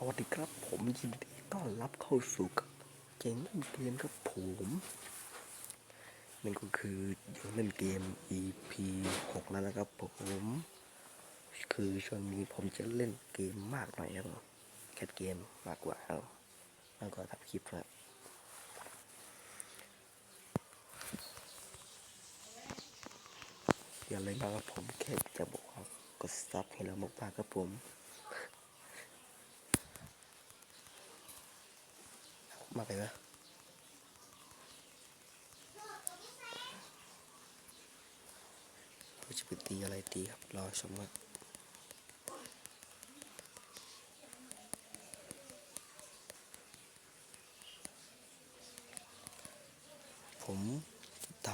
สวัสดีครับผมยินดีต้อนรับเข้าสู่กับเกมเล่นเกมครับผมนั่นก็คือยังเล่นเกม EP 6แล้วนะครับผมคือช่วงนี้ผมจะเล่นเกมมากหน่อยครับแคทเกมมากกว่าครับมากกว่าทำคลิปครับอย่าเลยมาครับผมแค่จะบอกกดซับให้เรามากๆครับผม มากเลยนะเราจะไปตีอะไรตีครับ รอชมครับผมท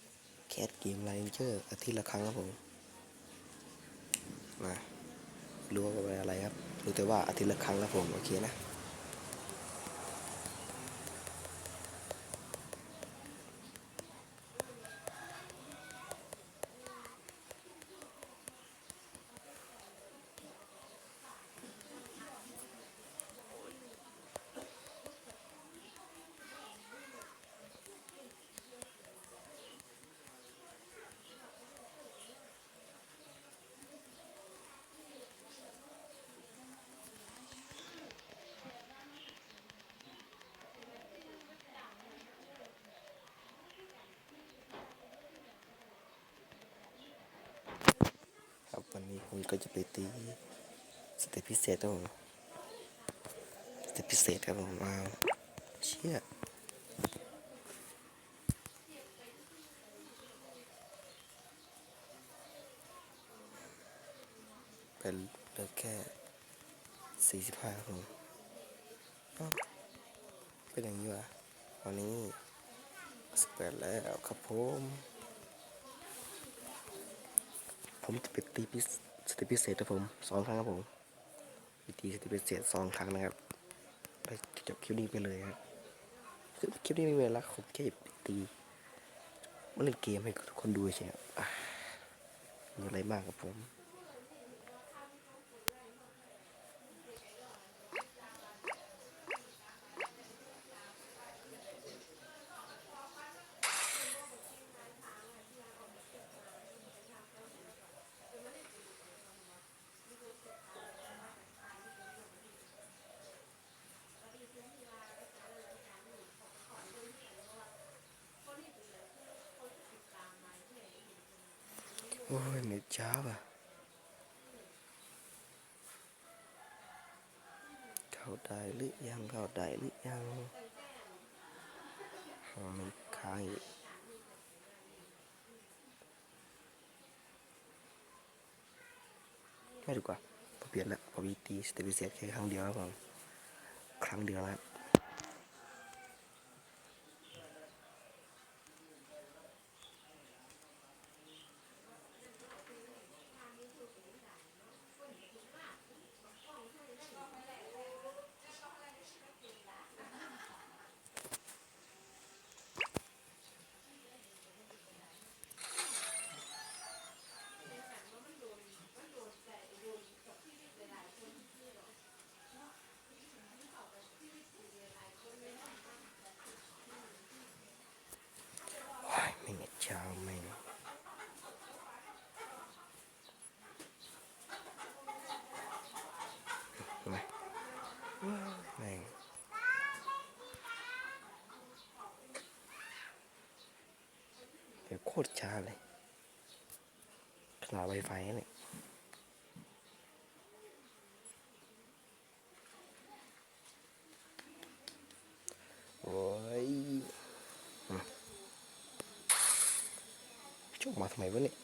ำแคสเกมไลน์เจอร์อาทิตย์ละครั้งครับผม มารู้ว่าเป็นอะไรครับ รู้แต่ว่าอาทิตย์ละครั้งครับผม โอเคนะ ผมก็จะไปตีสเตปพิเศษครับผมสเตปพิเศษครับผมมาเชี่ยเป็นเหลือแค่สี่สิบห้าครับผมเป็นอย่างนี้วะวันนี้สเปดแล้วครับผม ผมจะไปตีพิส สติพิเศษครับผมสองครั้งครับผมไปตีสติพิเศษสองครั้งนะครับ ไปจบคลิปนี้ไปเลยครับคือคลิปนี้ไม่มีอะไรแล้วผมแค่หยิบตีมาเล่นเกมให้ทุกคนดูเฉยครับมีอะไรมากครับผม โอ้ยเน็ตช้าว่ะเข้าได้หรือยังเข้าได้หรือยังอ๋อมันค้างอยู่ไม่ดีกว่าผมเปลี่ยนล้วผมมีตีสเตปิเศษแค่ครั้งเดียวครับผมครั้งเดียวแล้ว โอ้ยไม่เน็ตช้าไม่ง เห็นไหมแม่งเดี๋ยวโคตรช้าเลยขนาดไวไฟเนี่ยโอ้ยจบมาทำไมวะเนี่ย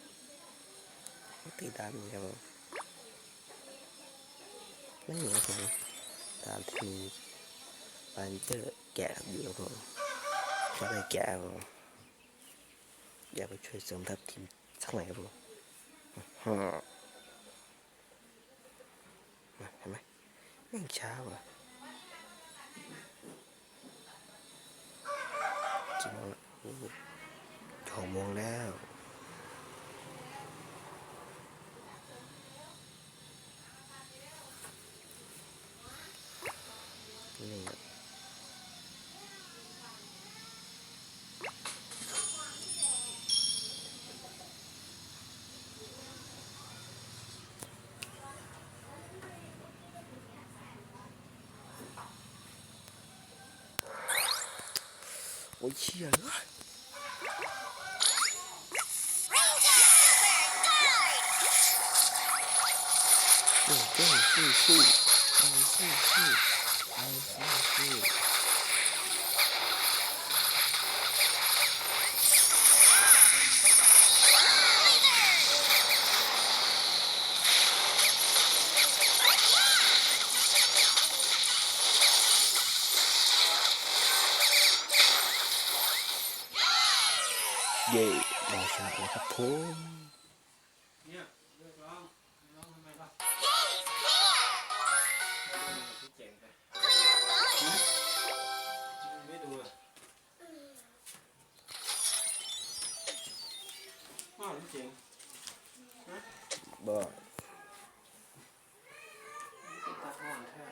ตีดานนี่ครับผม ไม่เหนียวผมตามที่มีบานเจอร์แกะอยู่ครับผมก็เลยแกะครับผมอยากไปช่วยเสริมทัพทีมสักหน่อยครับผมเห็นไหมแม่งช้าว่ะกี่โมงละโอ้โหหกโมงแล้ว 类的。我气人了。 เอาสู้สู้เย่เราชนะแล้วครับผม บ่ ติดตาอ่อนแท้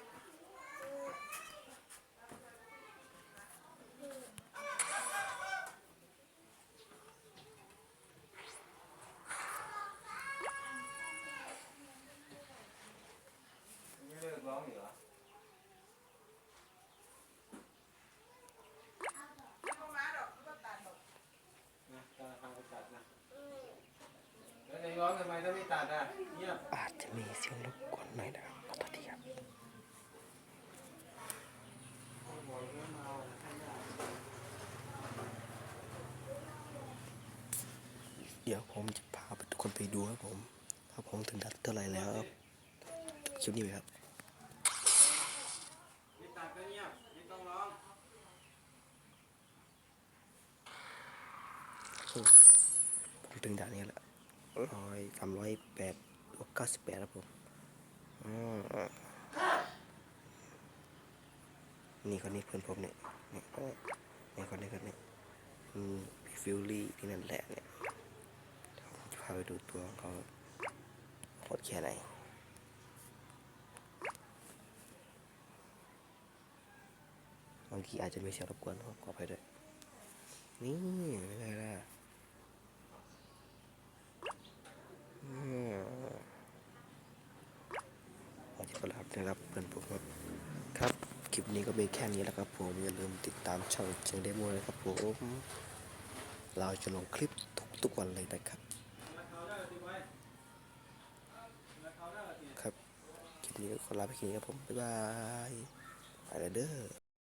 ไม่เลิกร้องอีกเหรอ นะตาทางไปตัดนะแล้วไหนร้องทำไมถ้าไม่ตัดอะเงียบ อาจจะมีเสียงรบกวนหน่อยนะครับขอโทษทีครับ บอกเรื่องเมาอะให้ได้ เดี๋ยวผมจะพาไปทุกคนไปดูครับผม ครับผมถึงดัดเท่าไหร่แล้วครับคลิปนี้ไหมครับไม่ตัดก็เงียบไม่ต้องร้องผมถึงด่านนี้แหละร้อยสามร้อยแปดเก้าสิบแปดครับผมนี่คนนี้เพื่อนผมเนี่ยนี่คนนี้คนนี้นี่ฟิลลี่ที่นั่นแหละเนี่ย พาไปดูตัวของเขาโหดแค่ไหนบางทีอาจจะมีเสียงรบกวนขออภัยด้วย นี่ไม่ได้ละอืมขอจะประหลาดนะครับเพื่อนผมครับครับ คลิปนี้ก็มีแค่นี้แล้วครับผมอย่าลืมติดตามช่องเชียงเดโมนะครับผมเราจะลงคลิปทุกๆวันเลยนะครับ แล้วเขาได้ติไว้แล้วเขาได้ติ ครับ คลิป นี้ขอลาไปแค่นี้ครับผม บ๊ายบายไปแล้วเด้อ